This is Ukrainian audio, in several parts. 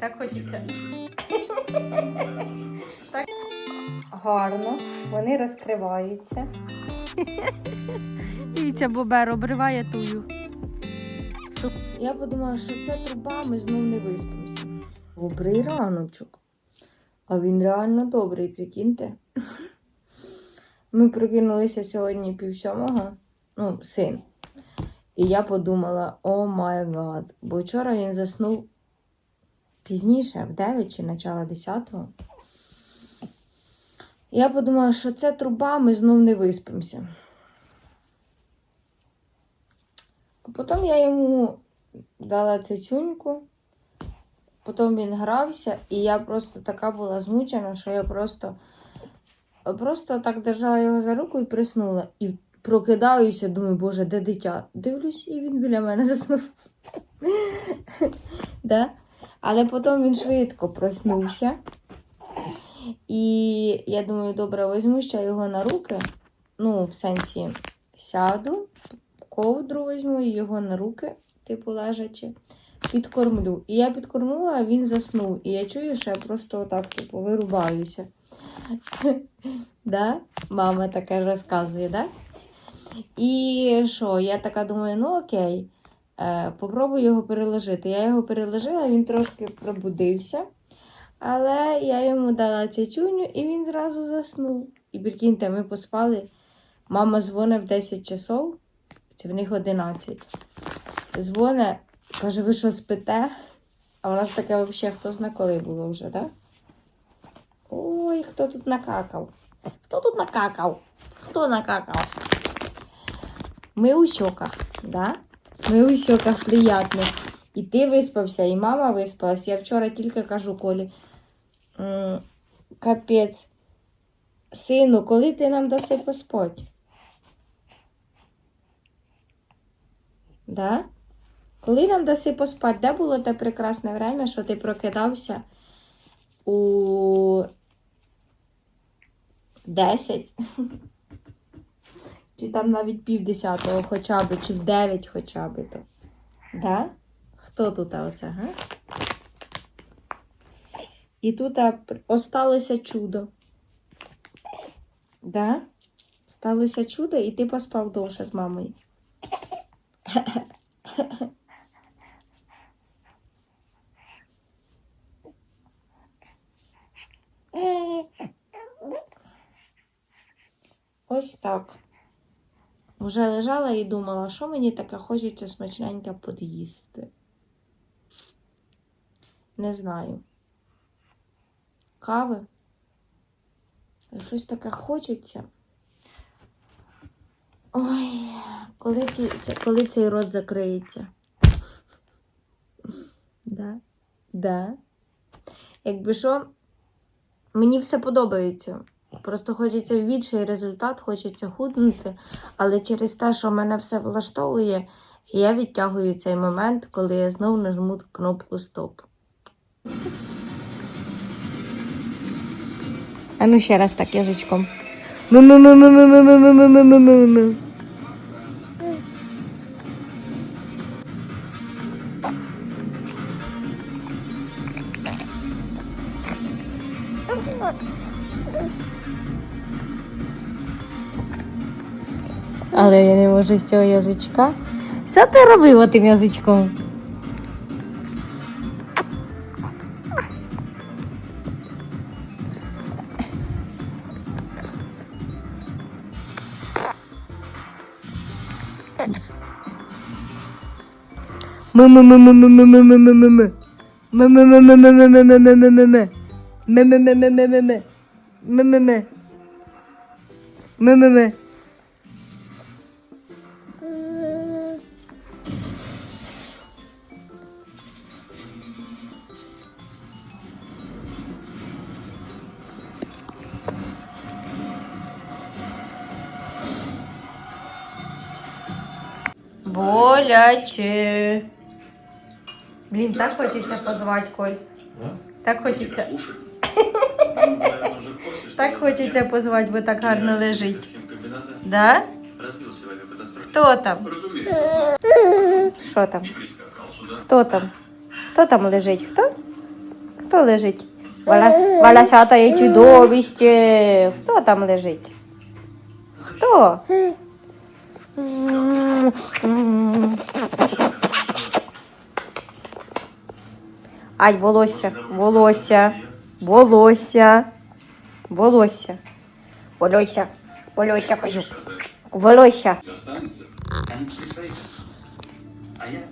Так хочеться. Так. Гарно. Вони розкриваються. Дивіться, бобер обриває тую. Я подумала, що це труба, ми знов не виспимося. Добрий раночок. А він реально добрий, прикиньте. Ми прокинулися сьогодні пів сьомого, ну, син. І я подумала, о май гад. Бо вчора він заснув пізніше, в 9 чи начало 10-го. Я подумала, що це труба, ми знов не виспимося. А потім я йому дала цицюньку, потім він грався, і я просто така була змучена, що я просто, просто так держала його за руку і приснула. І прокидаюся, думаю, боже, де дитя? Дивлюсь, і він біля мене заснув. да? Але потім він швидко проснувся. І я думаю, добре, візьму ще його на руки. Ну, в сенсі сяду, ковдру візьму і його на руки, типу лежачи, підкормлю. І я підкормила, а він заснув. І я чую, що я просто отак, типу, вирубаюся. да? Мама таке розказує, да? І що, я така думаю, ну окей, е, попробую його переложити. Я його переложила, він трошки пробудився. Але я йому дала цячуню і він зразу заснув. І прикиньте, ми поспали. Мама дзвонить в 10 часов, це в них 11. Дзвоне, каже, ви що спите? А у нас таке взагалі хто зна коли було вже, так? Да? Ой, хто тут накакав? Хто тут накакав? Хто накакав? Ми у щоках, да? Ми у щоках приятних. І ти виспався, і мама виспалась. Я вчора тільки кажу Колі. Капець. Сину, коли ти нам даси поспати? Да? Коли нам даси поспати? Де було те прекрасне время, що ти прокидався у 10? Чи там навіть пів десятого хоча б, чи в 9 хоча б. То. Да? Хто тут оце, га? І тут осталося чудо. Да? Сталося чудо, і ти поспав довше з мамою. Ось так. Вже лежала і думала, що мені таке хочеться смачненьке под'їсти. Не знаю. Кави. Щось таке хочеться. Ой, коли, ці, коли цей рот закриється? Да? Да. Якби що, мені все подобається. Просто хочеться більший результат, хочеться худнути. Але через те, що мене все влаштовує, я відтягую цей момент, коли я знову нажму кнопку Стоп. А ну ще раз так язичком. Look. Але я не можу з цього язичка. Що ти робила тим язичком? Му-му-му-му-му-му-му-му-му-му. Ми-ми-ми. Ми-ми-ми. Боляче. Блін, так хочеться позвати, Коль. Так хочеться. Уже в курсе, что Так хочеться позвати, бо так гарно лежить. химкомбината Да? разбился в авиакатастрофе. Хто там? Разумеется. Що там? Сюда. Хто там? Хто там лежить? Хто? Хто лежить? Валя, Валясята є чудовище. Хто там лежить? Хто? Ай, волосся, волосся, волосся, волосся, волосся, волосся, кажу, волосся. И. Они своих останутся. А я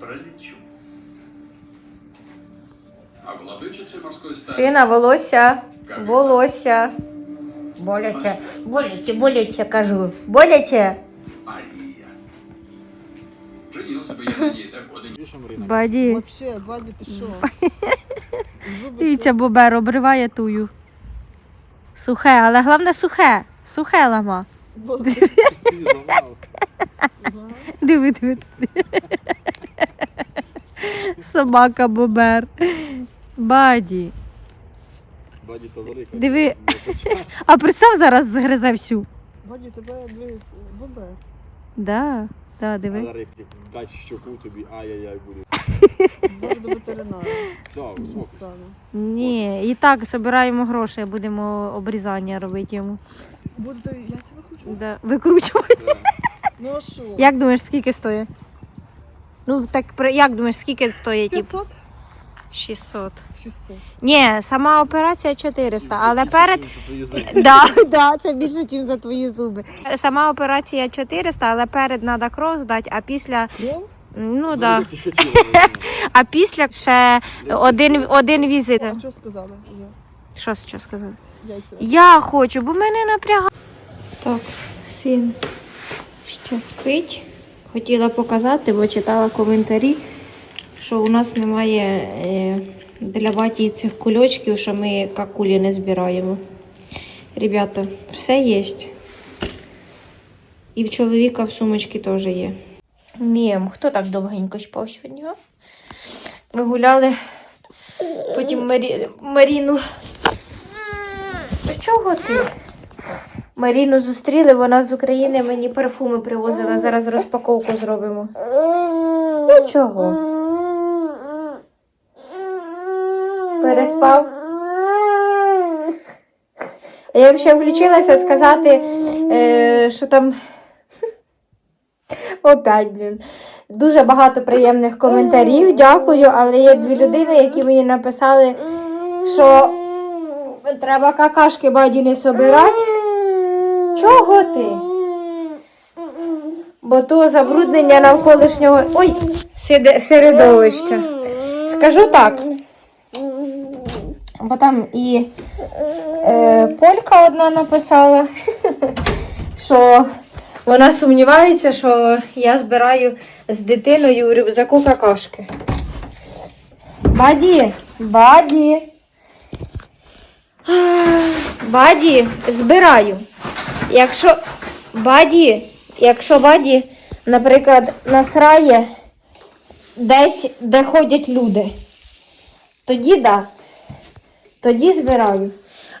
пролечу. А владычице морской стаи Сина, волосся, волосся. Боляче, боляче, боляче, кажу. Боляче. Мария. Женился бы я на ней, так вот и Баді. Вообще, Вадя, ти що? Зуби Дивіться, бобер обриває тую. Сухе, але головне сухе. Сухе лама. Диви, диви. Собака бобер. Баді. Баді то велика. Диви. А представ зараз згризе всю. Вадя, тебе дивись, бобер. Да, да, А диви. Але як дасть щоку тобі, ай-яй-яй буде. Зараз до ветеринара. Все, слухай. Ні, і так збираємо гроші, будемо обрізання робити йому. Будете яйця викручувати? Да. Викручувати. Да. Ну а що? Як думаєш, скільки стоїть? Ну, так при- як думаєш, скільки стоїть? тип? 500? 600. 600. Ні, сама операція 400, але перед. Це. Да, да, це більше, ніж за твої зуби. Сама операція 400, але перед треба кров здати, а після. Кров? Ну да. А після ще один, один візит. А що сказали? Я. Що що сказати? Яйця. Я хочу, бо мене напрягає. Так, син ще спить. Хотіла показати, бо читала коментарі, що у нас немає е, для баті цих кульочків, що ми какулі не збираємо. Ребята, все є. І в чоловіка в сумочці теж є. Мєм, хто так довгенько спав сьогодні? Ми гуляли, потім Марі... Маріну Чого ти? Маріну зустріли, вона з України мені парфуми привозила. Зараз розпаковку зробимо. Чого? Переспав? Я ще включилася сказати, е, що там. Опять, блін. Дуже багато приємних коментарів. Дякую, але є дві людини, які мені написали, що треба какашки баді не собирати. Чого ти? Бо то забруднення навколишнього ой, середовища. Скажу так. Бо там і е, полька одна написала, що вона сумнівається, що я збираю з дитиною рюкзаку какашки. Баді, баді. Баді збираю. Якщо баді, якщо баді, наприклад, насрає десь, де ходять люди, тоді да. Тоді збираю.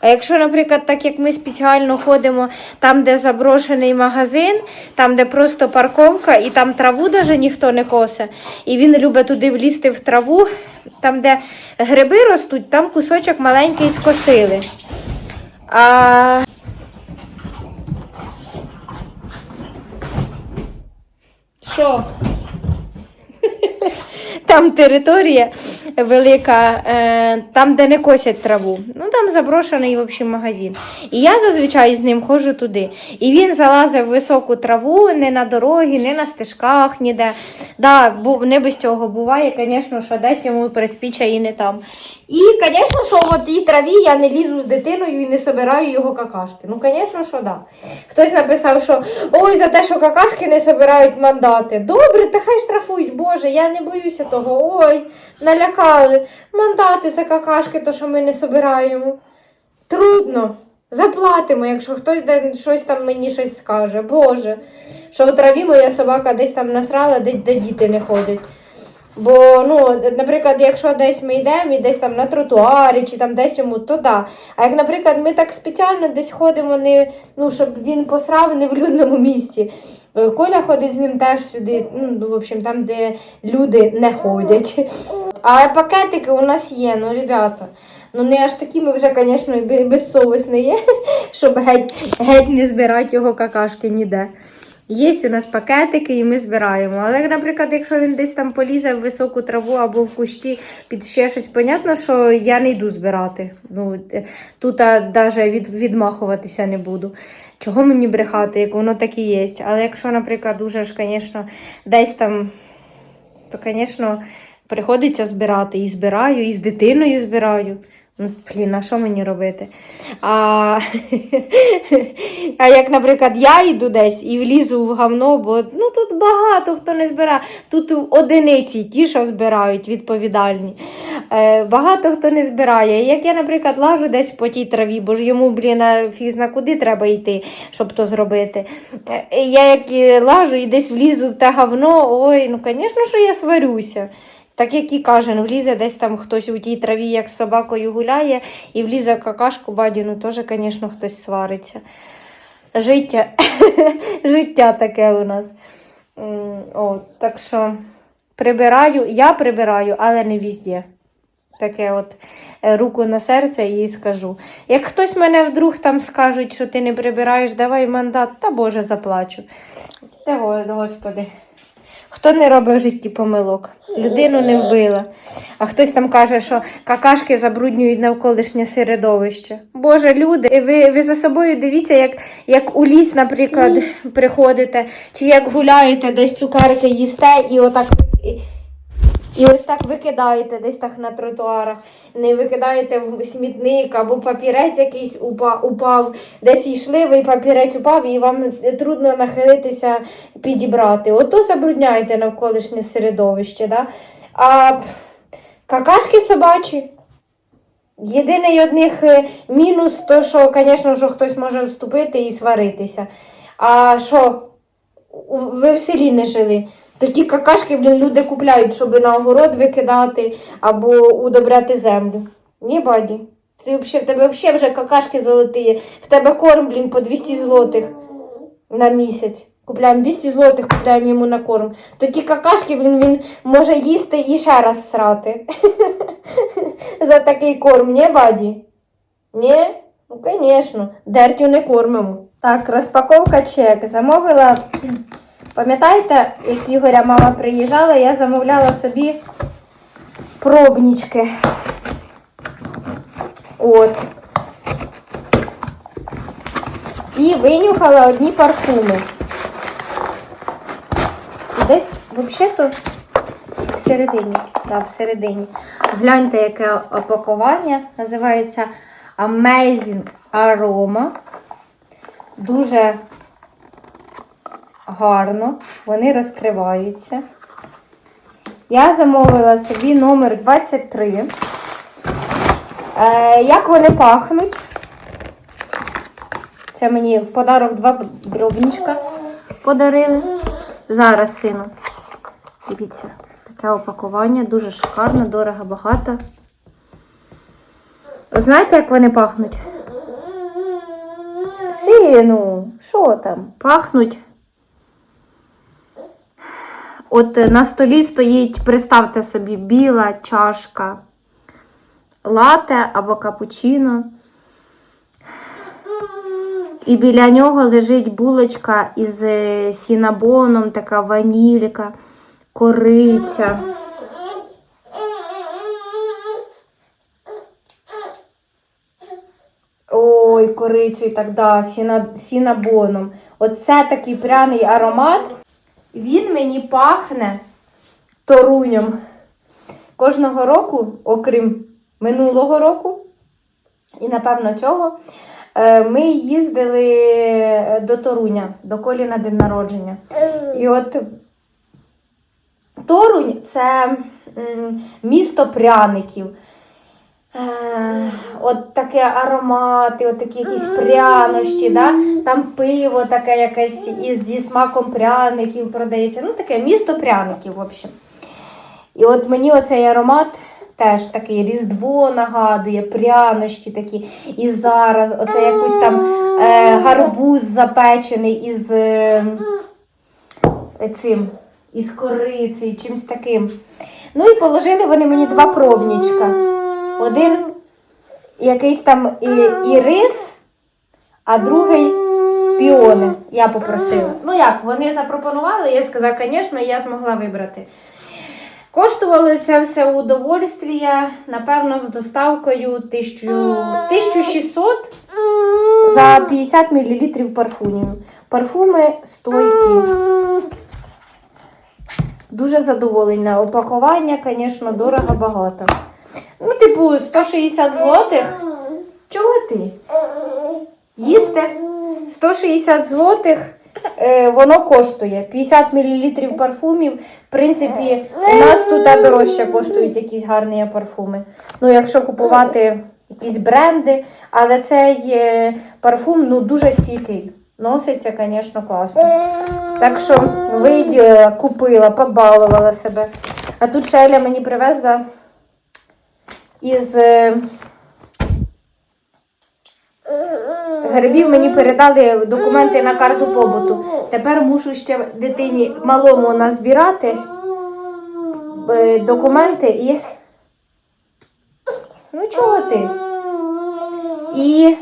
А якщо, наприклад, так як ми спеціально ходимо там, де заброшений магазин, там, де просто парковка, і там траву навіть ніхто не косе, і він любить туди влізти в траву, там, де гриби ростуть, там кусочок маленький скосили. А... Що? Там територія велика, е, там, де не косять траву. Ну там заброшений в магазин. І я зазвичай з ним ходжу туди. І він залазив в високу траву, не на дорогі, не на стежках, ніде. Да, не без цього буває, звісно, що десь йому приспіча і не там. І, звісно, що в тій траві я не лізу з дитиною і не собираю його какашки. Ну, звісно, що да. Хтось написав, що ой, за те, що какашки не собирають мандати. Добре, та хай штрафують, Боже, я не боюся того. Ой, налякали. Мандати за какашки, то що ми не собираємо. Трудно. Заплатимо, якщо хтось щось там мені щось скаже. Боже, що у траві моя собака десь там насрала, де, де діти не ходять. Бо, ну, наприклад, якщо десь ми йдемо і десь там на тротуарі чи там десь йому, то да. А як, наприклад, ми так спеціально десь ходимо, не, ну, щоб він посрав не в людному місці. Е, Коля ходить з ним теж сюди, ну, в общем, там, де люди не ходять. А пакетики у нас є, ну, ребята. Ну, не аж такі ми вже, звісно, безсовісні є, щоб геть, геть не збирати його какашки ніде. Є у нас пакетики, і ми збираємо. Але, наприклад, якщо він десь там полізе в високу траву або в кущі під ще щось, понятно, що я не йду збирати. Ну, е, тут навіть від, відмахуватися не буду. Чого мені брехати, як воно так і є. Але якщо, наприклад, дуже ж, звісно, десь там, то, звісно, приходиться збирати. І збираю, і з дитиною збираю. Ну, блін, а що мені робити? А, а як, наприклад, я йду десь і влізу в говно, бо ну, тут багато хто не збирає. Тут одиниці ті, що збирають, відповідальні. Е, багато хто не збирає. Як я, наприклад, лажу десь по тій траві, бо ж йому, блін, а фіг зна куди треба йти, щоб то зробити. Е, я як лажу і десь влізу в те говно, ой, ну, звісно, що я сварюся. Так як і каже, ну, влізе десь там хтось у тій траві, як з собакою гуляє, і влізе какашку бадіну, теж, звісно, хтось свариться. Життя, життя таке у нас. От, так що прибираю, я прибираю, але не везде. Таке от е, руку на серце і скажу. Як хтось мене вдруг там скажуть, що ти не прибираєш, давай мандат, та Боже заплачу. Та Господи. Хто не робить в житті помилок? Людину не вбила. А хтось там каже, що какашки забруднюють навколишнє середовище. Боже, люди, ви, ви за собою дивіться, як, як у ліс, наприклад, приходите, чи як гуляєте, десь цукерки їсте і отак. І- ось так викидаєте десь так на тротуарах, не викидаєте в смітник або папірець якийсь упа- упав, десь йшли, ви папірець упав, і вам трудно нахилитися підібрати. Ото забрудняєте навколишнє середовище. Да? А какашки собачі. Єдиний одних е, мінус, то що, звісно, що хтось може вступити і сваритися. А що, ви в селі не жили? Такі какашки, блін, люди купляють, щоб на огород викидати або удобряти землю. Ні, баді. Ти вообще, в тебе взагалі вже какашки золоті. В тебе корм, блін, по 200 злотих на місяць. Купляємо 200 злотих, купляємо йому на корм. То ті какашки, блін, він може їсти і ще раз срати. За такий корм, ні, баді? Ні? Ну, звісно, дертю не кормимо. Так, розпаковка чек. Замовила. Пам'ятаєте, як Ігоря мама приїжджала, я замовляла собі пробнічки. От. І винюхала одні парфуми. І Десь, взагалі-то, всередині. Да, всередині. Гляньте, яке опакування. Називається Amazing Aroma. Дуже гарно, вони розкриваються. Я замовила собі номер 23. Е, як вони пахнуть? Це мені в подарок два бробничка подарили. Зараз, сину. Дивіться, таке опакування, дуже шикарно, дорого, багато. Знаєте, як вони пахнуть? Сину, що там? Пахнуть. От е, на столі стоїть, представте собі, біла чашка лате або капучино. І біля нього лежить булочка із е, сінабоном, така ванілька, кориця. Ой, корицю і так да, сіна, сінабоном. Оце такий пряний аромат. Він мені пахне торунем. Кожного року, окрім минулого року, і напевно цього, е, ми їздили до Торуня, до Колі на день народження. І от Торунь це місто пряників. Е, От таке аромати, от такі якісь прянощі, да? там пиво таке якесь із, зі смаком пряників продається. Ну, таке місто пряників, в общем. І от мені оцей аромат теж такий різдво нагадує, прянощі такі. І зараз оце якийсь там е, гарбуз запечений із е, цим, із корицею, чимось таким. Ну і положили вони мені два пробнічка. Один якийсь там і, і рис, а другий піони. Я попросила. Ну як, вони запропонували, я сказала, звісно, я змогла вибрати. Коштувало це все удовольствія, напевно, з доставкою 1000 1600 за 50 мл парфумів. Парфуми стойкі. Дуже задоволена. Опакування, звісно, дорого багато. Ну, типу, 160 злотих. Чого ти? Їсти? 160 злотих. Е, воно коштує 50 мл парфумів. В принципі, у нас тут дорожче коштують якісь гарні парфуми. Ну, якщо купувати якісь бренди, але цей парфум ну, дуже стійкий. Носиться, звісно, класно. Так що виділа, купила, побалувала себе. А тут Шеля мені привезла із е, грибів мені передали документи на карту побуту. Тепер мушу ще дитині малому назбирати е, документи і. Ну чого ти? І.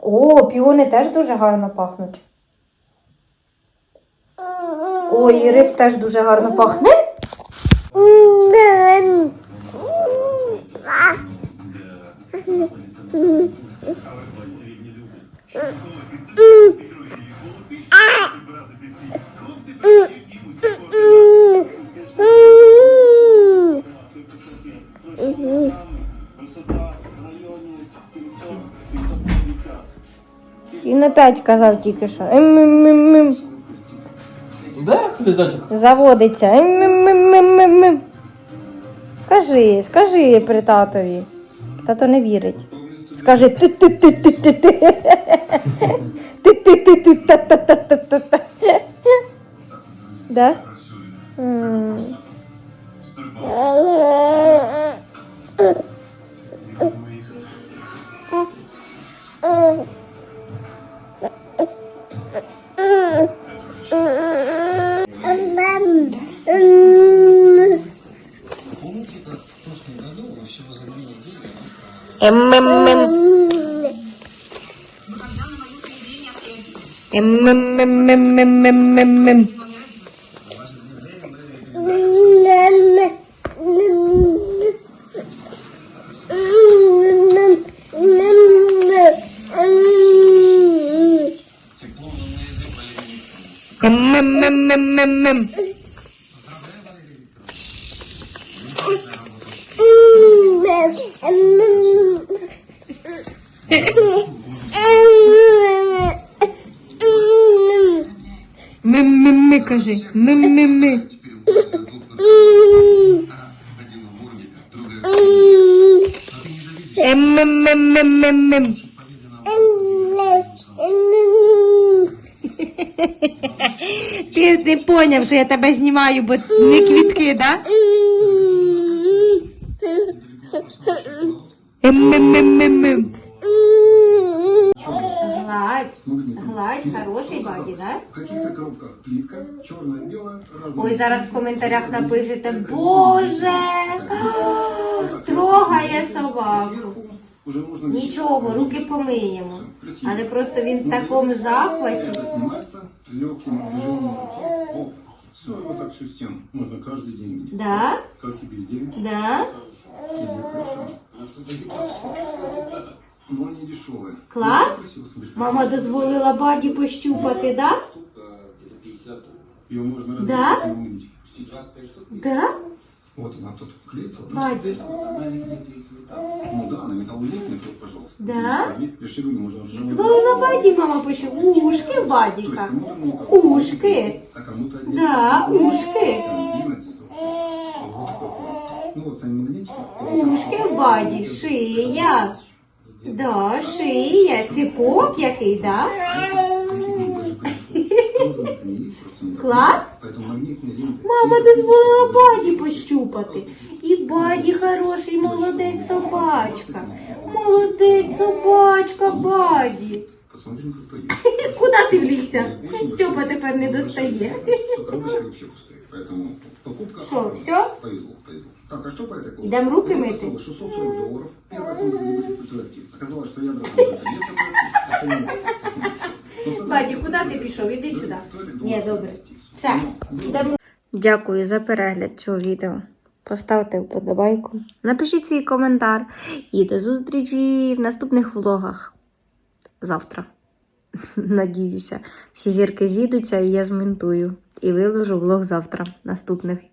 О, піони теж дуже гарно пахнуть. О, і рис теж дуже гарно пахне. Він опять казав тільки що. Ем, ем, ем, М Заводиться. Кажи, скажи при татові. Тато не вірить. Скажи ти ти ти ти ти ти ти ти ти ти та та та та та та Ми-ми-ми, кажи. Ми-ми-ми. Эм-эм-эм-эм-эм-эм. не поняв, що я тебе знімаю, бо не квітки, да? Эм-эм-эм-эм-эм. Гладь, гладь, хороший баді, да? В каких-то коробках плитка, черная, белая, разные. Ой, зараз в коментарях напишете, Боже, трогає собаку. Сверху уже можно Нічого, руки помиємо. Але просто він в такому захваті. Это снимается легким движением руки. Оп. Все, вот так всю стену. Можно каждый день видеть. Да? Как тебе идея? Да? Тебе хорошо. Но они дешевые. Класс. Ну, красиво, смотри. Мама дозволила баді пощупати, да? Ее можно Да? разрезать на магнитики пустить. Да? Вот она тут клеится. Вот, она Хватит. Ну да, на металлолитный, вот, пожалуйста. Да? Они пешевыми можно уже... Звали на Баді, мама пише. Ушки Бадіка. Ушки. А кому-то один. Да, ушки. Ну вот, сами магнитики. Ушки Баді, шия. Да, шия. Ціпок який, да? Клас? это не есть, просто не Класс? Поэтому магнитные ленты Мама дозволила баді пощупати. І баді хороший, молодець собачка. Молодець собачка, баді. Посмотрим, как пойдет. Куди ти влізся? Стьопа тепер не достає. Коробочка вообще пустая. Поэтому покупка... Что, всё? Повезло, повезло. Так, а что по этой колбаске? Идем руки Она мыть? стоила 640 долларов. Первая сумма не действует актив. Оказалось, что я брал только несколько актив, остальное совсем ничего. Но тогда- Баді, куди ти пішов? Іди сюди. Стоит их Ні, долларов добре. 200. все, йдемо. Дякую за перегляд цього відео. Поставте вподобайку, напишіть свій коментар і до зустрічі в наступних влогах. Завтра. Надіюся, всі зірки зійдуться і я змонтую. І виложу влог завтра наступний.